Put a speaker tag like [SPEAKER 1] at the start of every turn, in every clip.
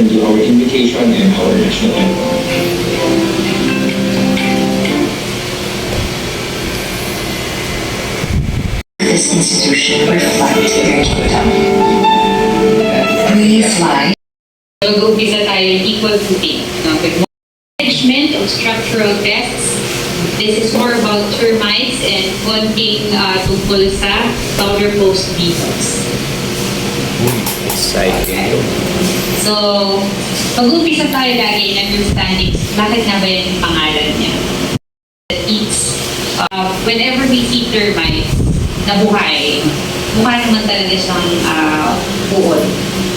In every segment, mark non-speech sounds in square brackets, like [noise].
[SPEAKER 1] into our invitation and our national anthem.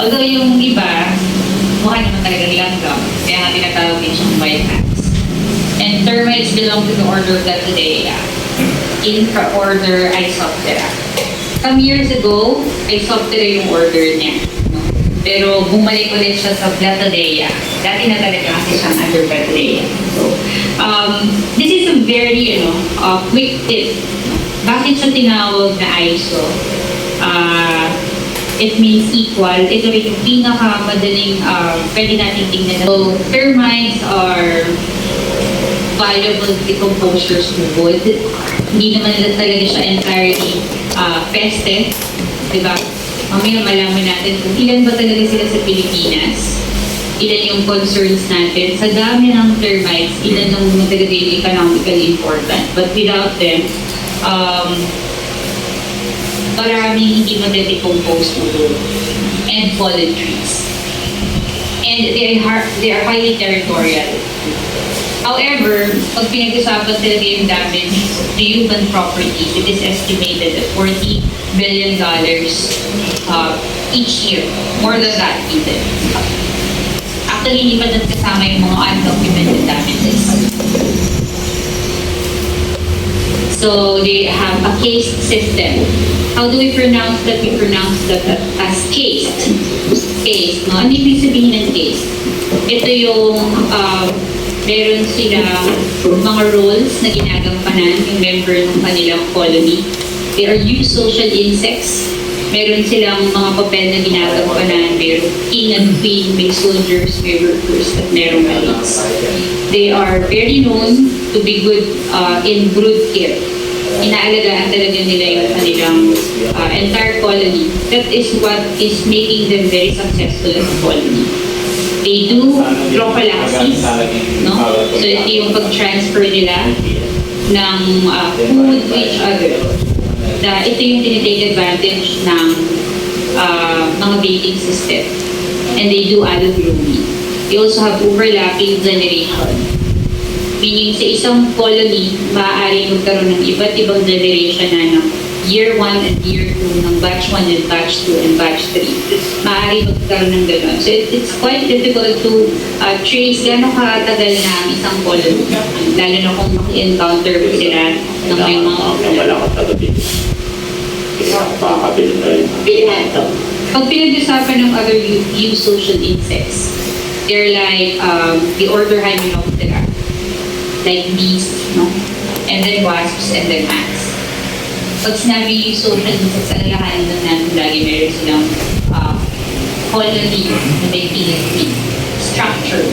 [SPEAKER 2] Although yung iba, mukha naman talaga langgam. Kaya nga tinatawag din siyang white ants. And termites belong to the order of Lepidea. Infra-order Isoptera. Some years ago, Isoptera yung order niya. No? Pero bumalik ulit siya sa Platodea. Dati na talaga kasi siyang under Platodea. So, um, this is a very, you know, uh, quick tip. Bakit siya tinawag na ISO? Uh, it means equal. Ito rin yung pinakamadaling uh, pwede natin tingnan. So, termites are valuable decomposers of wood. Hindi naman nila talaga siya entirely uh, pested. Diba? Mamaya malaman natin kung ilan ba talaga sila sa Pilipinas. Ilan yung concerns natin. Sa dami ng termites, ilan ang talaga economically important. But without them, um, maraming hindi made-decompose ng wood and fallen trees. And they are, they are highly territorial. However, pag pinag-usapan talaga yung damage to human properties, it is estimated at $40 billion uh, each year. More than that even. Actually, hindi pa dyan kasama yung mga undocumented damages. So they have a cased system. How do we pronounce that? We pronounce that as cased. Cased. No? Ano ibig sabihin ng cased? Ito yung um, meron silang mga roles na ginagampanan yung member ng kanilang colony. They are used social insects. Meron silang mga papel na ginagampanan. Meron king and queen, may soldiers, may workers, at merong maliits. They are very known to be good uh, in brood care. Inaalagaan talaga nila yung kanilang uh, entire colony. That is what is making them very successful as a colony. They do prophylaxis, no? So ito yung pag-transfer nila ng uh, food to each other. Na ito yung tinitake advantage ng uh, mga dating system. And they do allogrooming. They also have overlapping generation. Meaning sa isang colony, maaari magkaroon ng iba't ibang generation na ng year 1 and year 2, ng batch 1 and batch 2 and batch 3. Maaari magkaroon ng gano'n. So it, it's quite difficult to uh, trace gano'ng katagal na ang isang colony. Lalo na kung maki-encounter mo sila ng may mga
[SPEAKER 3] Wala ka talaga dito. Pakakabili na rin.
[SPEAKER 2] Pilato. Pag pinag-usapan ng other eu- eusocial insects, they're like um, the order Hymenoptera, like bees, no? And then wasps, and then ants. Pag sinabi eusocial insects, alalahanin nun natin lagi meron silang uh, colony na may PSP structure,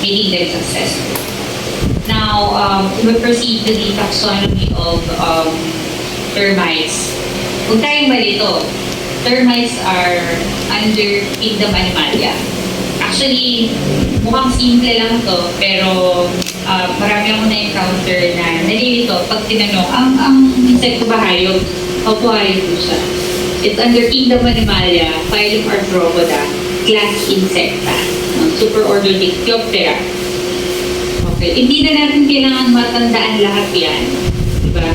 [SPEAKER 2] making them successful. Now, um, we proceed to the taxonomy of um, termites. Huwag tayong malito. Termites are under kingdom Animalia. Actually, mukhang simple lang to, pero uh, marami akong na-encounter na nalilito pag tinanong, ang, ang insekto ba hayop? Opo, hayop po siya. It's under kingdom Animalia, phylum Arthropoda, class Insecta, no? superorder Dictyoptera. Okay. Hindi na natin kailangan matandaan lahat yan. Diba?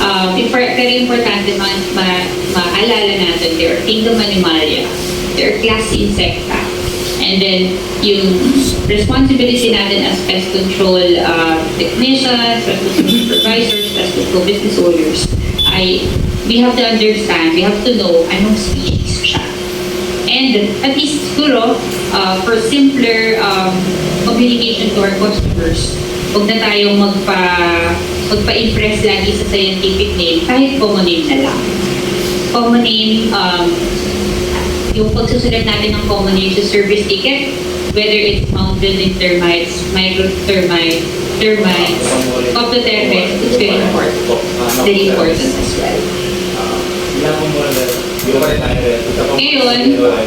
[SPEAKER 2] Um, impor- very importante ma ma maalala natin, there are kingdom animalia, there are class insecta, and then yung responsibility natin as pest control uh, technicians, pest control supervisors, pest control business owners, ay we have to understand, we have to know anong species siya. And at least siguro, uh, for simpler um, communication to our customers, huwag na tayong magpa, magpa-impress lagi sa scientific name, kahit common name na lang. Common name, um, yung pagsusulat natin ng common use service ticket, whether it's mounted in termites, micro-termite, termites, coptotermites, it's very important. Very important as well. Ngayon,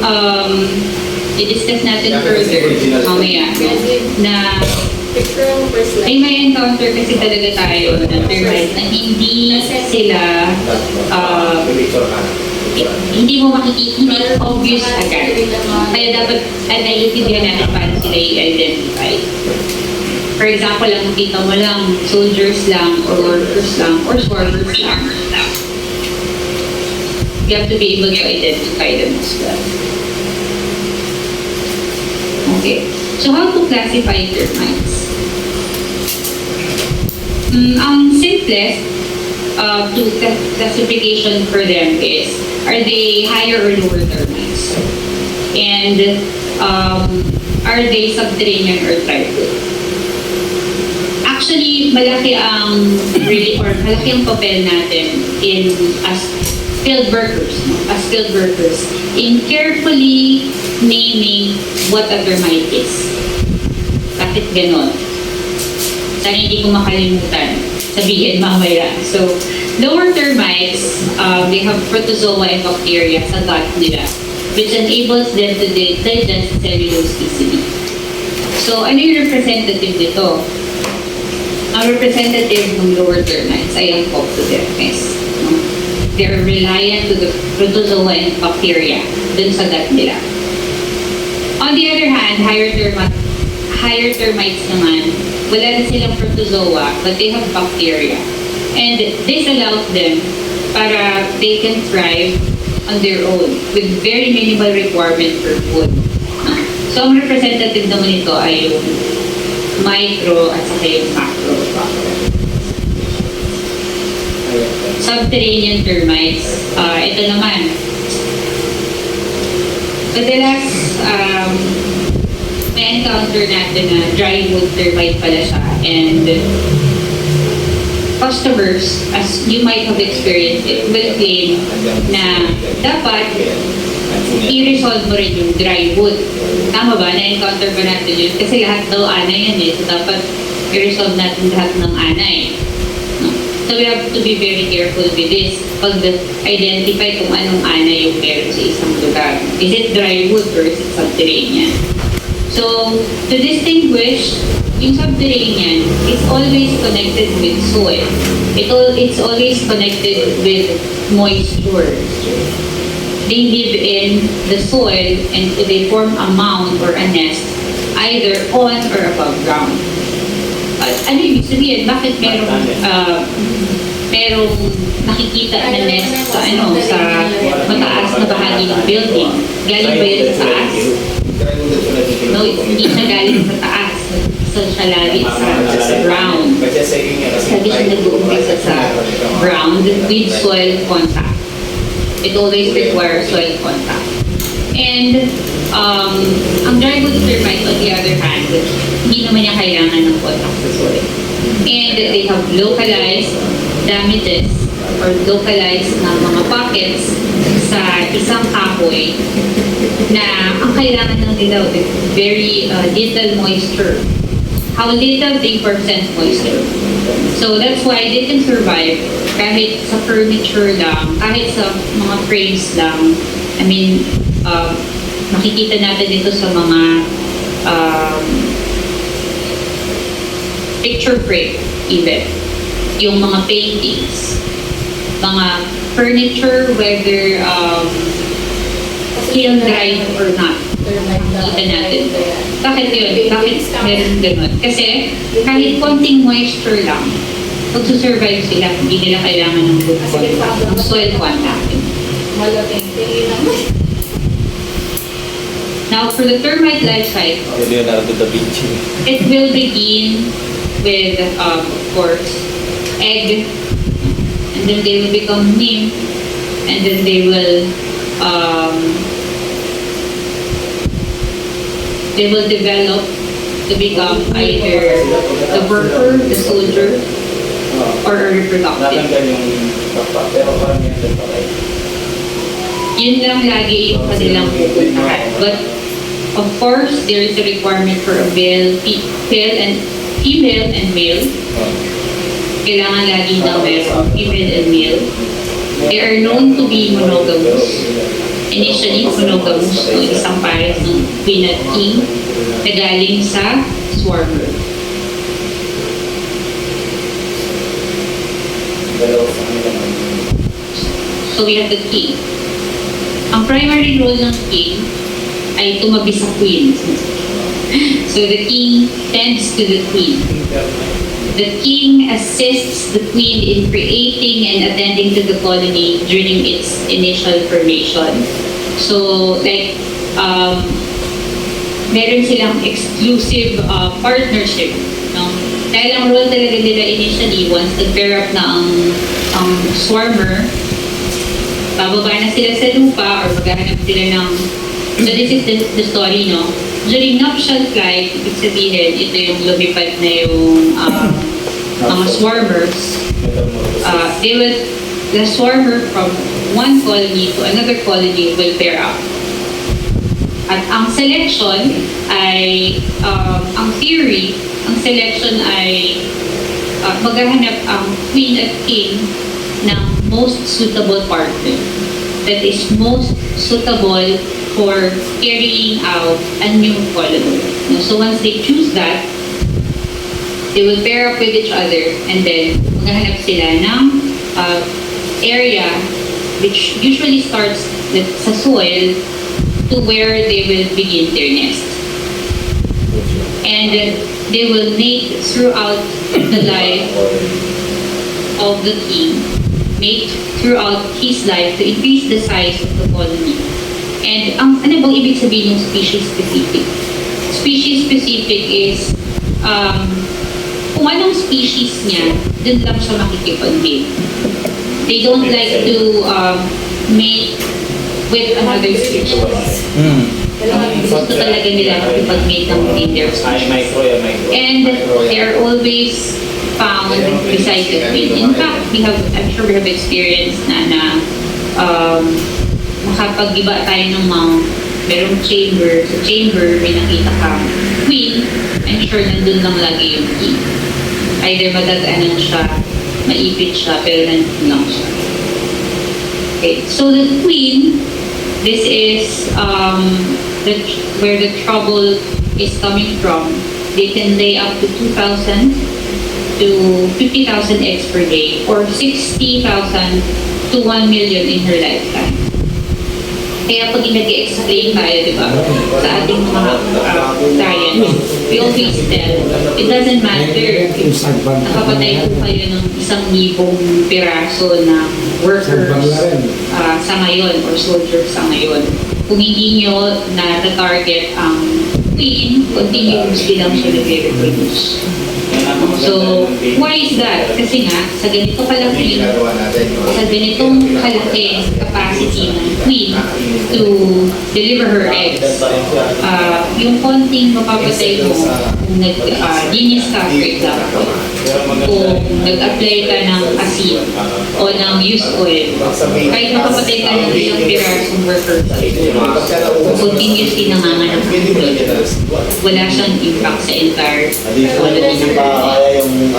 [SPEAKER 2] um, i-discuss natin further mamaya na may may encounter kasi talaga tayo na termites na hindi sila uh, hindi mo makikita, hindi obvious agad. Kaya dapat at naiintindihan natin paano sila i-identify. For example, lang makita mo lang, soldiers lang, or workers lang, or swarmers lang. You have to be able to identify them as well. Okay. So how to classify termites? Mm, ang simplest uh, to cla- classification for them is, are they higher or lower termites? And um, are they subterranean or tribal? Actually, malaki ang really or malaki ang papel natin in as field workers, no? as field workers, in carefully naming what a termite is. Bakit ganon? Sana hindi ko makalimutan. Sabihin mamaya. So, lower termites, um, they have protozoa and bacteria sa gut nila, which enables them to di- digest cellulose easily. So, ano yung representative nito? Ang representative ng lower termites ay ang Coptodermis. No? They're reliant to the protozoa and bacteria dun sa gut nila. On the other hand, higher termites, higher termites naman, wala na silang protozoa, but they have bacteria. And this allows them para they can thrive on their own with very minimal requirement for food. No? So, ang representative naman ito ay yung micro at saka yung macro Subterranean termites, ah ito naman. Madalas, um, may encounter natin na dry wood termite pala siya and customers, as you might have experienced it, will claim na dapat i-resolve mo rin yung dry wood. Tama ba? Na-encounter ba natin yun? Kasi lahat daw ana yan eh. So dapat i-resolve natin lahat ng ana eh. No? So we have to be very careful with this. Pag identify kung anong ana yung meron sa isang lugar. Is it dry wood or is it subterranean? So, to distinguish, yung subterranean is always connected with soil. It all, it's always connected with moisture. They live in the soil and they form a mound or a nest either on or above ground. Uh, ano ibig sabihin? Bakit merong, uh, merong nakikita na nest sa, ano, sa mataas na bahagi ng building? Galing ba yun sa taas? No, it's hindi siya galing sa taas. So, siya lagi sa, sa ground. Lagi siya nag-uumpisa sa ground with soil contact. It always requires soil contact. And um, ang dry wood termite, on the other hand, hindi naman niya kailangan ng contact sa soil. And they have localized damages or localized na mga pockets sa isang kahoy na ang kailangan lang nila with very uh, little moisture. How little? 3% moisture. So that's why they can survive kahit sa furniture lang, kahit sa mga frames lang. I mean, um, makikita natin dito sa mga um, picture frame even. Yung mga paintings, mga furniture, whether um, kiln dried or not. Kita natin. Bakit yun? Bakit meron ganun? Kasi kahit konting moisture lang, magsusurvive sila, hindi nila kailangan ng good contact, ng soil contact. Now, for the termite life cycle,
[SPEAKER 3] Leonardo da Vinci.
[SPEAKER 2] it will begin with, um, of course, egg, and then they will become nymph, and then they will, um, they will develop to become either the worker, the soldier, or a reproductive.
[SPEAKER 3] Natanggal yung kapwa, pero parang patay.
[SPEAKER 2] Yun lang lagi yung kanilang pupuntahan. But of course, there is a requirement for a male, fe- male and female and male. Kailangan lagi na meron female and male. They are known to be monogamous. Initially, monogamous to isang pares ng queen at king na galing sa swarmer. So we have the king. Ang primary role ng king ay tumabi sa queen. [laughs] So the king tends to the queen. The king assists the queen in creating and attending to the colony during its initial formation. So like um, meron silang exclusive uh, partnership. No? Dahil ang role talaga nila initially, once nag-pair up na ang, ang swarmer, bababa na sila sa lupa or maghahanap sila ng so this is the, the story no during nuptial flight ibig sabihin ito yung lumipad na yung um, mga swarmers. Uh, they will the swarmer from one colony to another colony will pair up. At ang selection ay um, ang theory ang selection ay uh, maghahanap ang queen at king ng most suitable partner. That is most suitable for carrying out a new colony. So once they choose that, they will pair up with each other and then maghahanap sila ng uh, area which usually starts with, sa soil to where they will begin their nest. And uh, they will mate throughout the life of the king, mate throughout his life to increase the size of the colony. And ang ano bang ibig sabihin ng species specific? Species specific is um, kung anong species niya, dun lang siya makikipag-mate. They don't like to um, mate with another species.
[SPEAKER 3] Hmm.
[SPEAKER 2] Ang gusto talaga nila makipag-mate ng within their species. And they are always found beside the queen. In fact, we have, I'm sure we have experienced na na um, makapag-iba tayo ng mga merong chamber. Sa chamber, may nakita kang queen. I'm sure nandun lang lagi yung king. Either madaganan siya, maipit siya, pero nandun lang siya. Okay, so the queen, this is um, the, where the trouble is coming from. They can lay up to 2,000 to 50,000 eggs per day or 60,000 to 1 million in her lifetime. Kaya pag nag-explain tayo, di ba, sa ating mga uh, clients, we always tell, it doesn't matter if nakapatay po kayo ng isang libong piraso na workers ah, sa ngayon or soldiers sa ngayon. Kung hindi nyo na-target ang queen, continuously lang siya nag-reproduce. So, why is that? Kasi nga, sa ganito kalaki, sa ganitong kalaki capacity ng queen to deliver her eggs, ah, yung konting mapapatay mo, kung nag, uh, ka, for example, kung nag-apply ka ng asin o ng used oil, kahit makapatay ka ng ilang pirasong worker, kung continuously nanganganak ang queen, wala siyang impact sa entire quality ng.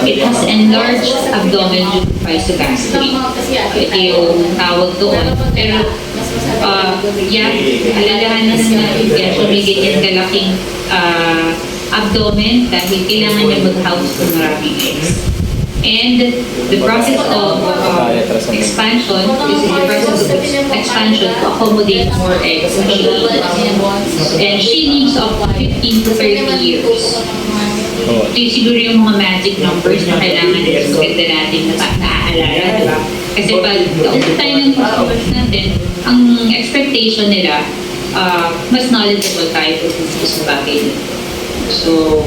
[SPEAKER 2] It has enlarged abdomen due to physogastric. Ito yung tawag doon. Pero, uh, yeah, alalahanan na kaya siya may ganyan kalaking uh, abdomen dahil kailangan niya mag-house ng maraming eggs. And the process of uh, expansion, is the process of expansion to accommodate more eggs. And she lives up to 15 to 30 years. Yung siguro yung mga magic numbers na kailangan maganda natin na naaalala, di? Kasi pag kausap tayo ng customers natin, ang expectation nila, uh, mas knowledgeable tayo sa bagay nila. So,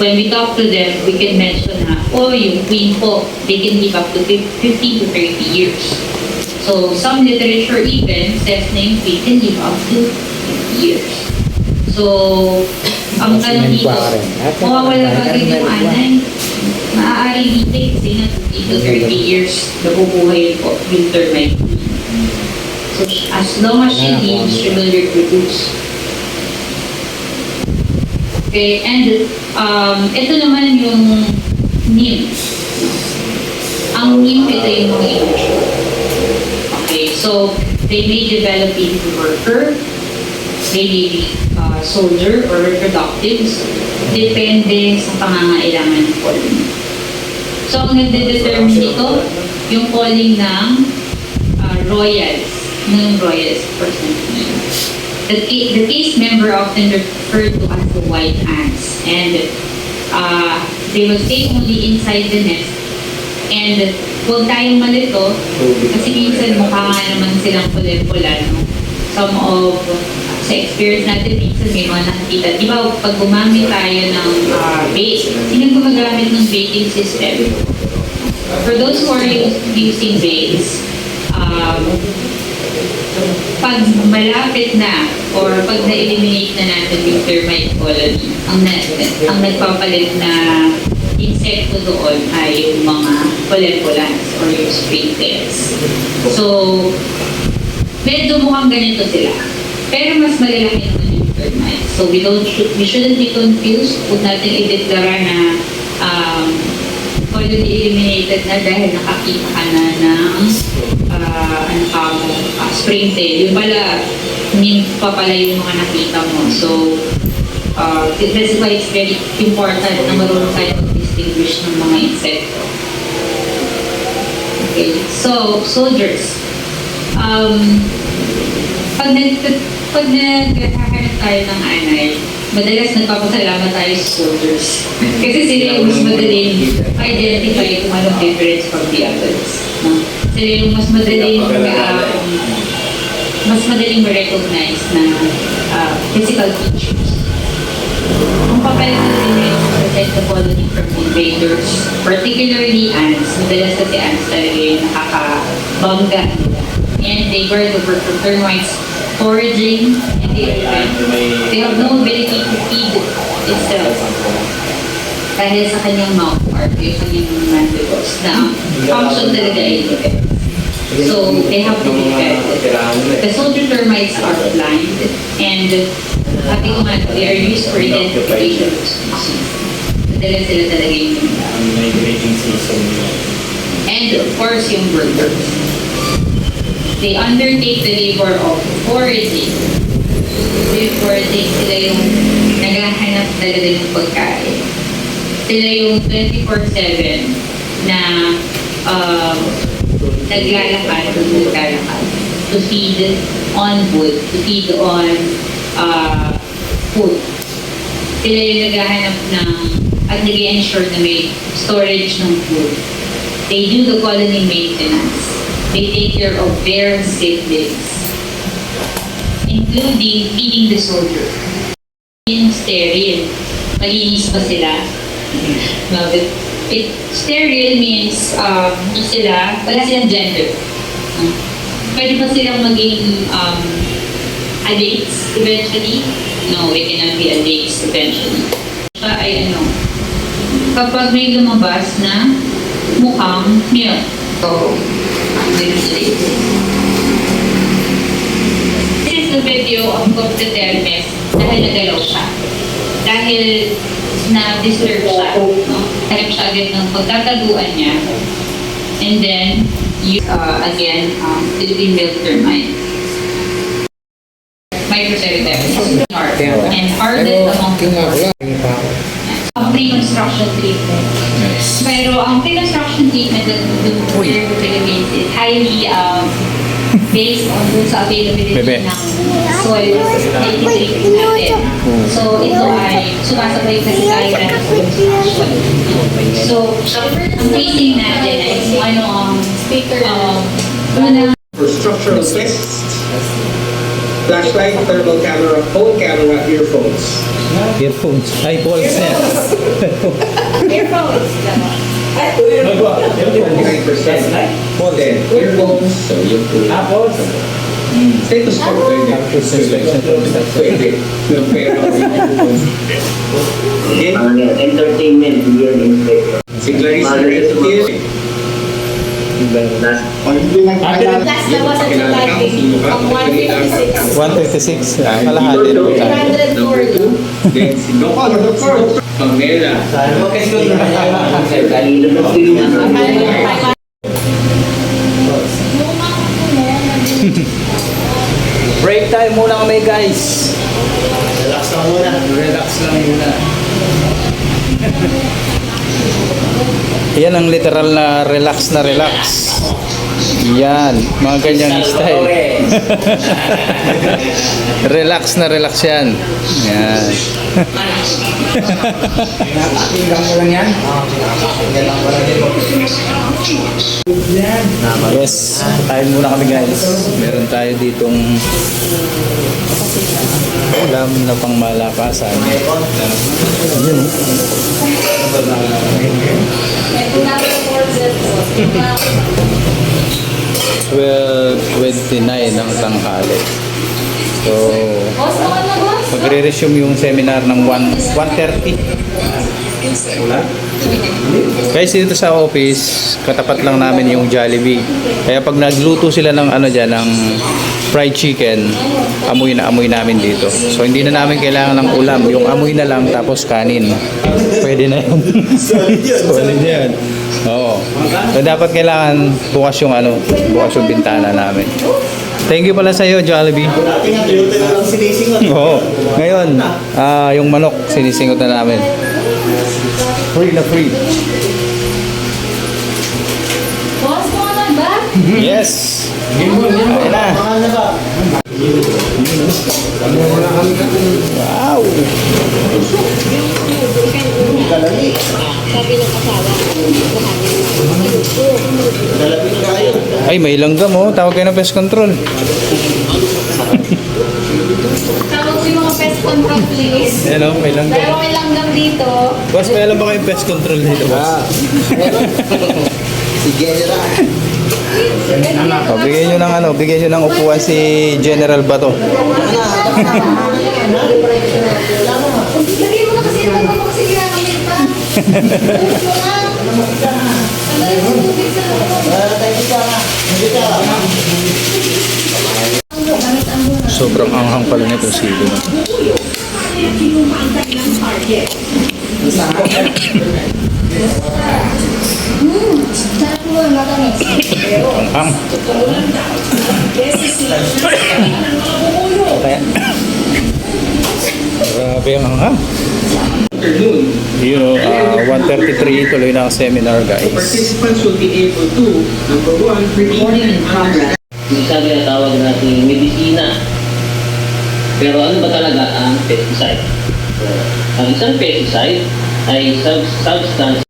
[SPEAKER 2] when we talk to them, we can mention na, oh, yung queen po, they can live up to 15 to 30 years. So, some literature even says na yung queen can live up to 50 years. So, ang tanong dito, mawawala ba agad yung anay? Maaari dito kasi na 50 to 30 years nabubuhay po yung termite. So, As long as she needs, she will reproduce. Okay, and um, ito naman yung nymph. Ang nymph, ito yung mga immature. Okay, so they may develop into worker, they may be uh, soldier or reproductives, depende sa pangangailangan ng colony. So, ang nagde-determine dito, yung calling ng uh, royals, ng royals person. The, the case member often referred to as the white ants, and uh, they will stay only inside the nest. And huwag tayong malito, kasi minsan mukha nga naman silang pula-pula, no? Some of, sa experience natin, minsan may mga nakikita. Di ba, pag gumamit tayo ng uh, bait, sino gumagamit ng baiting system? For those who are us- using baits, um, pag malapit na or pag na-eliminate na natin yung termite colony, ang, na, ang nagpapalit na insekto doon ay yung mga polepolans or yung springtails. So, medyo mukhang ganito sila. Pero mas malalaki naman yung termites. So, we don't we shouldn't be confused kung natin ideklara na um, colony eliminated na dahil nakakita ka na ng uh, ano ka mo, uh, springtail. Yung pala, nymph pa pala yung mga nakita mo. So, uh, that's why it's very important na marunong tayo mag-distinguish ng mga insekto. Okay, so, soldiers. Um, pag nag pag naghahanap tayo ng anay, madalas nagpapasalamat tayo sa soldiers. Kasi sila yung mas madaling identify kung anong difference from the others. No? Yung mas madaling uh, mas madaling ma-recognize na uh, physical features. Ang papel natin ay to protect the colony from invaders, particularly ants. Madalas kasi ants talaga yung nakakabangga nila. And they guard over from termites foraging and they, they have no ability to feed itself dahil sa kanyang mouth part, yung kanyang mandibles na function talaga ay defense. So, they have to be fed. The soldier termites are blind and sabi ko they are used for identification. Madalas sila talaga. And of course, yung workers. They undertake the labor of foraging. Yung foraging, sila yung naghahanap talaga ng pagkain. Sila yung 24-7 na um, naglalakad o naglalakad to feed on wood, to feed on uh, food. Sila yung naghahanap ng at nag-ensure na may storage ng food. They do the colony maintenance. They take care of their siblings, including feeding the soldier. Yung sterile, malinis pa sila. No, it, it, sterile means um, sila, wala silang gender. Pwede ba silang maging um, addicts eventually? No, it cannot be addicts eventually. Siya ay ano, kapag may lumabas na mukhang milk. So, this is the video of Dr. Termes dahil nagalaw siya. Dahil na-disturb siya. No? Dahil siya agad ng pagtataguan niya. And then, you, uh, again, um, Philippine milk termite. Microceratopus. And hardest among ang pre-construction treatment. Pero ang pre-construction treatment that we do here in the Philippines is highly um, based on dun sa availability
[SPEAKER 3] Bebe.
[SPEAKER 2] ng soil itinitreat natin. So ito ay sumasabay kasi tayo na ng. So, ang facing natin ay ano ang speaker, um, ano
[SPEAKER 4] for structural tests, flashlight, thermal camera, phone camera, earphones.
[SPEAKER 3] Earphones. Ay, balls na.
[SPEAKER 4] 99%. Then, earphones, so yung stethoscope pwede. Pwede. Yung pera. Okay?
[SPEAKER 5] Ano yan, entertainment, weird inspector.
[SPEAKER 4] Si Clarice Kiel.
[SPEAKER 5] Last na was at July, ang 156.
[SPEAKER 3] 156. Ah, kalahati na po tayo.
[SPEAKER 5] 304.
[SPEAKER 4] Then si Doc, Pamela.
[SPEAKER 3] Break time muna kami guys. Relax lang muna. Relax lang muna. Yan ang literal na relax na relax. Yan, mga ganyang style. [laughs] relax na relax yan. Yan. [laughs] yes, tayo muna kami guys. Meron tayo ditong ulam na pang malakasan. Yan. Oh. Yan. 12.29 ng tangkali. So, magre-resume yung seminar ng 1, 1.30. Wala? Guys, dito sa office, katapat lang namin yung Jollibee. Kaya pag nagluto sila ng ano diyan ng fried chicken, amoy na amoy namin dito. So hindi na namin kailangan ng ulam, yung amoy na lang tapos kanin. Pwede na yun. [laughs] Solid yan. So, dapat kailangan bukas yung ano, bukas yung bintana namin. Thank you pala sa iyo, Jollibee. Oo. Ngayon, ah yung manok, sinisingot na namin. Free na free.
[SPEAKER 5] Boss, baka na ba?
[SPEAKER 3] Yes! Ayun na. Wow! Ay, may langgam oh. Tawag kayo ng pest control.
[SPEAKER 5] Tawag ko yung mga pest control, please.
[SPEAKER 3] Ayan oh, may langgam.
[SPEAKER 5] Pero may langgam dito.
[SPEAKER 3] Boss, may alam ba kayong pest control dito, boss? Oh, bigyan nyo ng ano, bigyan nyo ng upuan si General Bato. [laughs] [laughs] [laughs] Sobrang anghang pala nito
[SPEAKER 5] mo, matamis.
[SPEAKER 3] Anghang. Grabe ang anghang.
[SPEAKER 4] Afternoon.
[SPEAKER 3] Yun o, ah, 133 tuloy na ang seminar guys.
[SPEAKER 4] Participants will be able to, number one, recording in progress.
[SPEAKER 6] Minsan tinatawag natin medisina. Pero ano ba talaga ang pesticide? So, ang isang pesticide ay sub- substance